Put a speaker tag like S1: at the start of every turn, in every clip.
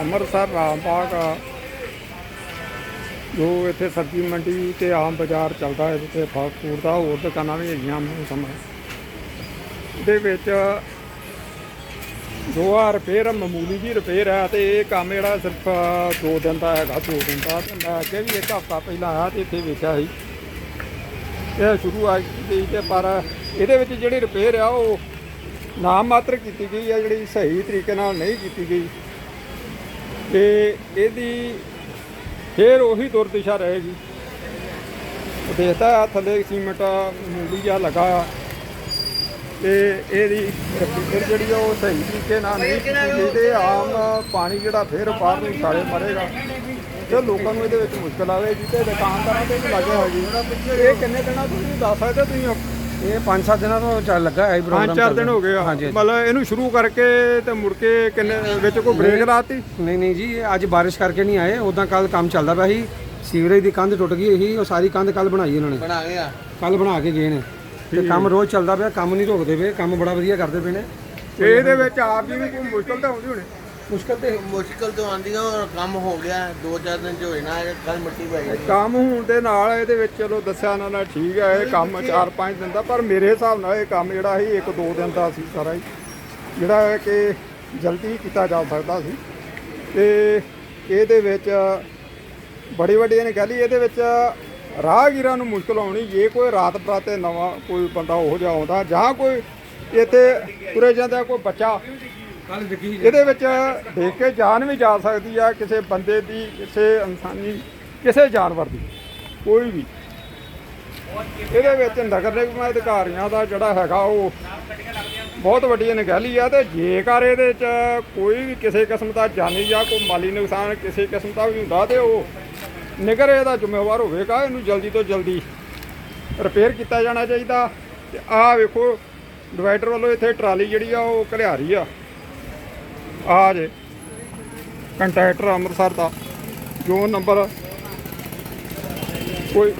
S1: ਅੰਮ੍ਰਿਤਸਰ, ਰਾਮਬਾਗ ਜੋ ਇੱਥੇ ਸਬਜ਼ੀ ਮੰਡੀ ਤੇ ਆਮ ਬਾਜ਼ਾਰ ਚੱਲਦਾ ਹੈ ਤੇ ਫਾਸਟ ਫੂਡ ਦਾ, ਹੋਰ ਦੁਕਾਨਾਂ ਵੀ ਹੈਗੀਆਂ ਮੌਸਮ ਦੇ ਵਿੱਚ ਜੋ ਆ ਰਿਪੇਅਰ ਮਾਮੂਲੀ ਜੀ ਰਿਪੇਅਰ ਹੈ ਤੇ ਇਹ ਕੰਮ ਜਿਹੜਾ ਸਿਰਫ 2 ਦਿਨ ਦਾ ਹੈਗਾ 2 ਦਿਨ ਦਾ। ਤੇ ਮੈਂ ਅੱਗੇ ਵੀ ਇੱਕ ਹਫ਼ਤਾ ਪਹਿਲਾਂ ਆਇਆ ਤੇ ਇੱਥੇ ਵੇਖਿਆ ਸੀ। ਇਹ ਸ਼ੁਰੂ ਆ ਗਈ ਤੇ ਪਰ ਇਹਦੇ ਵਿੱਚ ਜਿਹੜੀ ਰਿਪੇਅਰ ਆ, ਉਹ ਨਾਮ ਮਾਤਰ ਕੀਤੀ ਗਈ ਆ, ਜਿਹੜੀ ਸਹੀ ਤਰੀਕੇ ਨਾਲ ਨਹੀਂ ਕੀਤੀ ਗਈ। ਤੇ ਇਹਦੀ ਫੇਰ ਉਹੀ ਦੁਰਦਿਸ਼ਾ ਰਹੇਗੀ। ਉਹ ਦੇਖਦਾ ਥੱਲੇ ਸੀਮੈਂਟ ਮੂਲੀ ਜਿਹਾ ਲੱਗਾ ਆ। ਤੇ ਇਹਦੀ ਰਿਪੇਅਰ ਜਿਹੜੀ ਆ ਉਹ ਸਹੀ ਤਰੀਕੇ ਨਾਲ ਨਹੀਂ ਕੀਤੀ ਗਈ ਤੇ ਆਮ ਪਾਣੀ ਜਿਹੜਾ ਫਿਰ ਬਾਹਰ ਨੂੰ ਛਾਲੇ ਮਾਰੇਗਾ। ਤੇ ਲੋਕਾਂ ਨੂੰ ਇਹਦੇ ਵਿੱਚ ਮੁਸ਼ਕਲ ਆਵੇਗੀ ਤੇ ਦੁਕਾਨਦਾਰਾਂ ਤੇ ਵੀ ਲੱਗੇ ਹੋਏਗੀ ਇਹ ਕਿੰਨੇ ਦਿਨਾਂ ਤੁਸੀਂ ਦੱਸ ਸਕਦੇ ਹੋ ਤੁਸੀਂ?
S2: ਇਹ 5-7 ਦਿਨਾਂ ਤੋਂ ਚੱਲ ਲੱਗਾ ਹੈ ਪ੍ਰੋਗਰਾਮ
S1: ਪੰਜ ਚਾਰ ਦਿਨ ਹੋ ਗਏ ਆ।
S2: ਹਾਂਜੀ ਹਾਂਜੀ।
S1: ਮਤਲਬ ਇਹਨੂੰ ਸ਼ੁਰੂ ਕਰਕੇ ਤੇ ਮੁੜ ਕੇ ਕਿੰਨੇ ਵਿੱਚ ਕੋਈ ਬ੍ਰੇਕ ਲਾਤੀ?
S2: ਨਹੀਂ ਨਹੀਂ ਜੀ ਇਹ ਅੱਜ ਬਾਰਿਸ਼ ਕਰਕੇ ਨਹੀਂ ਆਏ। ਉਦਾਂ ਕੱਲ ਕੰਮ ਚੱਲਦਾ ਪਿਆ ਸੀ। ਸੀਵਰੇਜ ਦੀ ਕੰਧ ਟੁੱਟ ਗਈ ਸੀ ਉਹ ਸਾਰੀ ਕੰਧ ਕੱਲ ਬਣਾਈ ਇਹਨਾਂ ਨੇ।
S3: ਬਣਾ ਗਿਆ
S2: ਕੱਲ ਬਣਾ ਕੇ ਗਏ ਨੇ। ਤੇ ਕੰਮ ਰੋਜ਼ ਚੱਲਦਾ ਪਿਆ ਕੰਮ ਨਹੀਂ ਰੁਕਦੇ ਪਏ ਕੰਮ ਬੜਾ ਵਧੀਆ ਕਰਦੇ ਪਏ ਨੇ।
S1: ਤੇ ਇਹਦੇ ਵਿੱਚ ਆਪ ਜੀ ਨੂੰ ਕੋਈ ਮੁਸ਼ਕਲ ਤਾਂ ਆਉਂਦੀ ਹੋਣੀ?
S2: ਮੁਸ਼ਕਲ ਤੇ
S3: ਮੁਸ਼ਕਲ ਤੋਂ ਆਂਦੀਆਂ ਔਰ ਕੰਮ ਹੋ ਗਿਆ ਦੋ ਚਾਰ ਦਿਨ ਚ ਹੋਏ ਨਾ ਕੱਲ ਮਿੱਟੀ ਪੈ ਗਈ।
S1: ਕੰਮ ਹੋਣ ਦੇ ਨਾਲ ਇਹਦੇ ਵਿੱਚ ਚਲੋ ਦੱਸਿਆ ਇਹਨਾਂ ਨੇ ਠੀਕ ਹੈ ਇਹ ਕੰਮ 4-5 ਦਿਨ ਦਾ ਪਰ ਮੇਰੇ ਹਿਸਾਬ ਨਾਲ ਇਹ ਕੰਮ ਜਿਹੜਾ ਸੀ 1-2 ਦਿਨ ਦਾ ਸੀ ਸਾਰਾ ਹੀ। ਜਿਹੜਾ ਹੈ ਕਿ ਜਲਦੀ ਕੀਤਾ ਜਾ ਸਕਦਾ ਸੀ। ਤੇ ਇਹਦੇ ਵਿੱਚ ਬੜੀ ਵੱਡੀ ਇਹਨੇ ਕਹਿ ਲਈ ਇਹਦੇ ਵਿੱਚ ਰਾਹਗੀਰਾਂ ਨੂੰ ਮੁਸ਼ਕਲ ਆਉਣੀ ਜੇ ਕੋਈ ਰਾਤ ਬਰਾਤੇ ਨਵਾਂ ਕੋਈ ਬੰਦਾ ਉਹੋ ਜਿਹਾ ਆਉਂਦਾ ਜਾਂ ਕੋਈ ਇੱਥੇ ਤੁਰੇ ਜਾਂਦਾ ਕੋਈ ਬੱਚਾ ਇਹਦੇ ਵਿੱਚ ਦੇਖ ਕੇ ਜਾਨ ਵੀ ਜਾ ਸਕਦੀ ਆ ਕਿਸੇ ਬੰਦੇ ਦੀ, ਕਿਸੇ ਇਨਸਾਨੀ, ਕਿਸੇ ਜਾਨਵਰ ਦੀ, ਕੋਈ ਵੀ। ਇਹਦੇ ਵਿੱਚ ਨਗਰ ਨਿਗਮ ਅਧਿਕਾਰੀਆਂ ਦਾ ਜਿਹੜਾ ਹੈਗਾ ਉਹ ਬਹੁਤ ਵੱਡੀ ਅਣਗਹਿਲੀ ਆ ਤੇ ਜੇਕਰ ਇਹਦੇ ਚ ਕੋਈ ਵੀ ਕਿਸੇ ਕਿਸਮ ਦਾ ਜਾਨੀ ਜਾਂ ਕੋਈ ਮਾਲੀ ਨੁਕਸਾਨ ਕਿਸੇ ਕਿਸਮ ਦਾ ਵੀ ਹੁੰਦਾ ਤੇ ਉਹ ਨਿਗਰ ਇਹਦਾ ਜ਼ਿੰਮੇਵਾਰ ਹੋਵੇਗਾ, ਇਹਨੂੰ ਜਲਦੀ ਤੋਂ ਜਲਦੀ ਰਿਪੇਅਰ ਕੀਤਾ ਜਾਣਾ ਚਾਹੀਦਾ। ਤੇ ਆਹ ਵੇਖੋ ਡਿਵਾਈਡਰ ਵੱਲੋਂ ਇੱਥੇ ਟਰਾਲੀ ਜਿਹੜੀ ਆ ਉਹ ਘਲਿਆਰੀ ਆ। ਆ ਜੇ ਕੰਟੈਕਟਰ ਅੰਮ੍ਰਿਤਸਰ ਦਾ, ਜੋ ਨੰਬਰ ਕੋਈ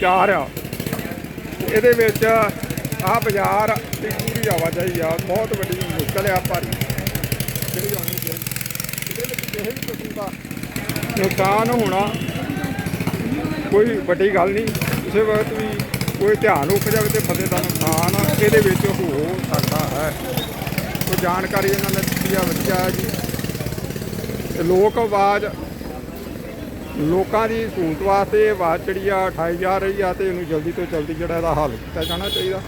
S1: ਚਾਰ ਆ। ਇਹਦੇ ਵਿੱਚ ਆ ਬਾਜ਼ਾਰ ਦੀ ਪੂਰੀ ਆਵਾਜਾਈ ਆ, ਬਹੁਤ ਵੱਡੀ ਮੁਸ਼ਕਲ ਆ ਪਰ ਜਿਹੜੀ ਆਉਣੀ ਚਾਹੀਦੀ ਇਹਦੇ ਵਿੱਚ ਕਿਸੇ ਵੀ ਕਿਸਮ ਦਾ ਨੁਕਸਾਨ ਹੋਣਾ ਕੋਈ ਵੱਡੀ ਗੱਲ ਨਹੀਂ। ਕਿਸੇ ਵਕਤ ਵੀ ਕੋਈ ਧਿਆਨ ਉੱਖ ਜਾਵੇ ਤੇ ਫਸੇ ਦਾ ਨੁਕਸਾਨ ਇਹਦੇ ਵਿੱਚ ਹੋ ਸਕਦਾ ਹੈ। ਕੋਈ ਜਾਣਕਾਰੀ ਇਹਨਾਂ ਨੇ ਦਿੱਤੀ ਆ ਵਧੀਆ ਜੀ। ਤੇ ਲੋਕ ਆਵਾਜ਼, ਲੋਕਾਂ ਦੀ ਸਹੂਲਤ ਵਾਸਤੇ ਆਵਾਜ਼ ਜਿਹੜੀ ਆ ਉਠਾਈ ਜਾ ਰਹੀ ਆ ਤੇ ਇਹਨੂੰ ਜਲਦੀ ਤੋਂ ਜਲਦੀ ਜਿਹੜਾ ਇਹਦਾ ਹੱਲ ਕੀਤਾ ਜਾਣਾ ਚਾਹੀਦਾ।